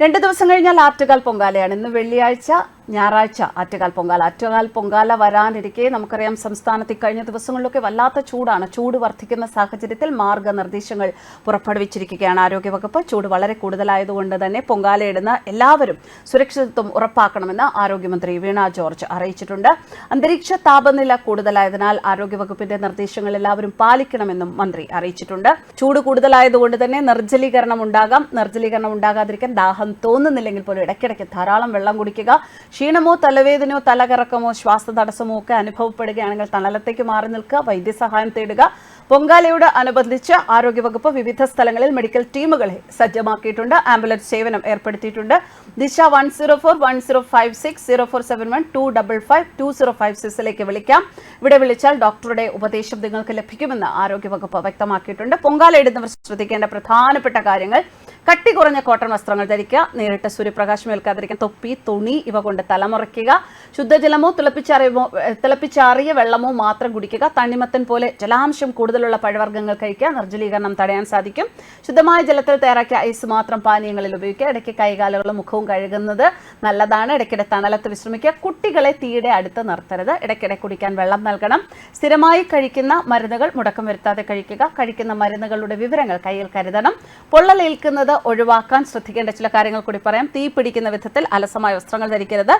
രണ്ട് ദിവസം കഴിഞ്ഞാൽ ആറ്റുകാൽ പൊങ്കാലയാണ്. ഇന്ന് വെള്ളിയാഴ്ച ഞായറാഴ്ച ആറ്റുകാൽ പൊങ്കാല. ആറ്റുകാൽ പൊങ്കാല വരാനിരിക്കെ നമുക്കറിയാം സംസ്ഥാനത്ത് കഴിഞ്ഞ ദിവസങ്ങളിലൊക്കെ വല്ലാത്ത ചൂടാണ്. ചൂട് വർദ്ധിക്കുന്ന സാഹചര്യത്തിൽ മാർഗനിർദ്ദേശങ്ങൾ പുറപ്പെടുവിച്ചിരിക്കുകയാണ് ആരോഗ്യവകുപ്പ്. ചൂട് വളരെ കൂടുതലായതുകൊണ്ട് തന്നെ പൊങ്കാലയിടുന്ന എല്ലാവരും സുരക്ഷിതത്വം ഉറപ്പാക്കണമെന്ന് ആരോഗ്യമന്ത്രി വീണ ജോർജ് അറിയിച്ചിട്ടുണ്ട്. അന്തരീക്ഷ താപനില കൂടുതലായതിനാൽ ആരോഗ്യവകുപ്പിന്റെ നിർദ്ദേശങ്ങൾ എല്ലാവരും പാലിക്കണമെന്നും മന്ത്രി അറിയിച്ചിട്ടുണ്ട്. ചൂട് കൂടുതലായതുകൊണ്ട് തന്നെ നിർജലീകരണം ഉണ്ടാകാം. നിർജലീകരണം ഉണ്ടാകാതിരിക്കാൻ ദാഹം തോന്നുന്നില്ലെങ്കിൽ പോലും ഇടയ്ക്കിടയ്ക്ക് ധാരാളം വെള്ളം കുടിക്കുക. ക്ഷീണമോ തലവേദനയോ തലകറക്കമോ ശ്വാസ തടസ്സമോ ഒക്കെ അനുഭവപ്പെടുകയാണെങ്കിൽ തണലത്തേക്ക് മാറി നിൽക്കുക വൈദ്യസഹായം തേടുക. പൊങ്കാലയോട് അനുബന്ധിച്ച് ആരോഗ്യവകുപ്പ് വിവിധ സ്ഥലങ്ങളിൽ മെഡിക്കൽ ടീമുകളെ സജ്ജമാക്കിയിട്ടുണ്ട്. ആംബുലൻസ് സേവനം ഏർപ്പെടുത്തിയിട്ടുണ്ട്. Disha one zero four one zero five six zero four seven one two double five two zero five സിക്സിലേക്ക് വിളിക്കാം. ഇവിടെ വിളിച്ചാൽ ഡോക്ടറുടെ ഉപദേശം നിങ്ങൾക്ക് ലഭിക്കുമെന്ന് ആരോഗ്യവകുപ്പ് വ്യക്തമാക്കിയിട്ടുണ്ട്. പൊങ്കാലയിടുന്നവർ ശ്രദ്ധിക്കേണ്ട പ്രധാനപ്പെട്ട കാര്യങ്ങൾ കട്ടി കുറഞ്ഞ കോട്ടൺ വസ്ത്രങ്ങൾ ധരിക്കുക നേരിട്ട് സൂര്യപ്രകാശം ഏൽക്കാതിരിക്കാൻ തൊപ്പി തുണി ഇവ കൊണ്ട് തലമുറയ്ക്കുക. ശുദ്ധജലമോ തിളപ്പിച്ചാറിയമോ തിളപ്പിച്ചാറിയ വെള്ളമോ മാത്രം കുടിക്കുക. തണ്ണിമത്തൻ പോലെ ജലാംശം കൂടുതലുള്ള പഴവർഗങ്ങൾ കഴിക്കുക. നിർജലീകരണം തടയാൻ സാധിക്കും. ശുദ്ധമായ ജലത്തിൽ തയ്യാറാക്കിയ ഐസ് മാത്രം പാനീയങ്ങളിൽ ഉപയോഗിക്കുക. ഇടയ്ക്ക് കൈകാലുകളും മുഖവും കഴുകുന്നത് നല്ലതാണ്. ഇടയ്ക്കിടെ തണലത്ത് വിശ്രമിക്കുക. കുട്ടികളെ തീയുടെ അടുത്ത് നിർത്തരുത്. ഇടയ്ക്കിടെ കുടിക്കാൻ വെള്ളം നൽകണം. സ്ഥിരമായി കഴിക്കുന്ന മരുന്നുകൾ മുടക്കം വരുത്താതെ കഴിക്കുക. കഴിക്കുന്ന മരുന്നുകളുടെ വിവരങ്ങൾ കയ്യിൽ കരുതണം. പൊള്ളലേൽക്കുന്നത് ഒഴിവാക്കാൻ ശ്രദ്ധിക്കേണ്ട ചില കാര്യങ്ങൾ കൂടി പറയാം. തീ പിടിക്കുന്ന വിധത്തിൽ അലസമായ വസ്ത്രങ്ങൾ ധരിക്കരുത്.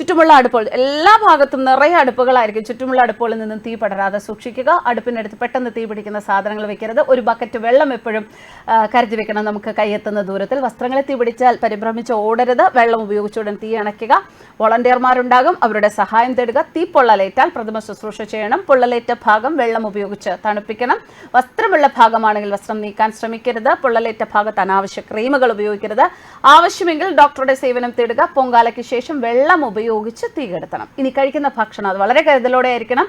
ചുറ്റുമുള്ള അടുപ്പുകൾ എല്ലാ ഭാഗത്തും നിറയെ അടുപ്പുകളായിരിക്കും. ചുറ്റുമുള്ള അടുപ്പുകളിൽ നിന്നും തീ പടരാതെ സൂക്ഷിക്കുക. അടുപ്പിനടുത്ത് പെട്ടെന്ന് തീ പിടിക്കുന്ന സാധനങ്ങൾ വെക്കരുത്. ഒരു ബക്കറ്റ് വെള്ളം എപ്പോഴും കരുതി വെക്കണം നമുക്ക് കൈയെത്തുന്ന ദൂരത്തിൽ. വസ്ത്രങ്ങളെ തീ പിടിച്ചാൽ പരിഭ്രമിച്ച് ഓടരുത്. വെള്ളം ഉപയോഗിച്ചുടൻ തീ അണയ്ക്കുക. വോളണ്ടിയർമാരുണ്ടാകും. അവരുടെ സഹായം തേടുക. തീ പൊള്ളലേറ്റാൽ പ്രഥമ ശുശ്രൂഷ ചെയ്യണം. പൊള്ളലേറ്റ ഭാഗം വെള്ളം ഉപയോഗിച്ച് തണുപ്പിക്കണം. വസ്ത്രമുള്ള ഭാഗമാണെങ്കിൽ വസ്ത്രം നീക്കാൻ ശ്രമിക്കരുത്. പൊള്ളലേറ്റ ഭാഗത്ത് അനാവശ്യ ക്രീമുകൾ ഉപയോഗിക്കരുത്. ആവശ്യമെങ്കിൽ ഡോക്ടറുടെ സേവനം തേടുക. പൊങ്കാലയ്ക്ക് ശേഷം വെള്ളം ഉപയോഗിച്ച് തീ കെടുത്തണം. ഇനി കഴിക്കുന്ന ഭക്ഷണം അത് വളരെ കരുതലോടെ ആയിരിക്കണം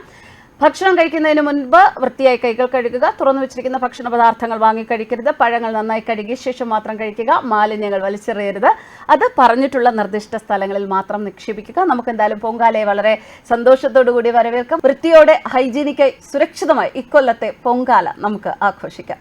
ഭക്ഷണം കഴിക്കുന്നതിന് മുൻപ് വൃത്തിയായി കൈകൾ കഴുകുക. തുറന്നു വെച്ചിരിക്കുന്ന ഭക്ഷണ പദാർത്ഥങ്ങൾ വാങ്ങി കഴിക്കരുത്. പഴങ്ങൾ നന്നായി കഴുകിയ ശേഷം മാത്രം കഴിക്കുക. മാലിന്യങ്ങൾ വലിച്ചെറിയരുത്. അത് പറഞ്ഞിട്ടുള്ള നിർദ്ദിഷ്ട സ്ഥലങ്ങളിൽ മാത്രം നിക്ഷേപിക്കുക. നമുക്ക് എന്തായാലും പൊങ്കാലയെ വളരെ സന്തോഷത്തോടു കൂടി വരവേൽക്കാം. വൃത്തിയോടെ ഹൈജീനിക്കായി സുരക്ഷിതമായി ഇക്കൊല്ലത്തെ പൊങ്കാല നമുക്ക് ആഘോഷിക്കാം.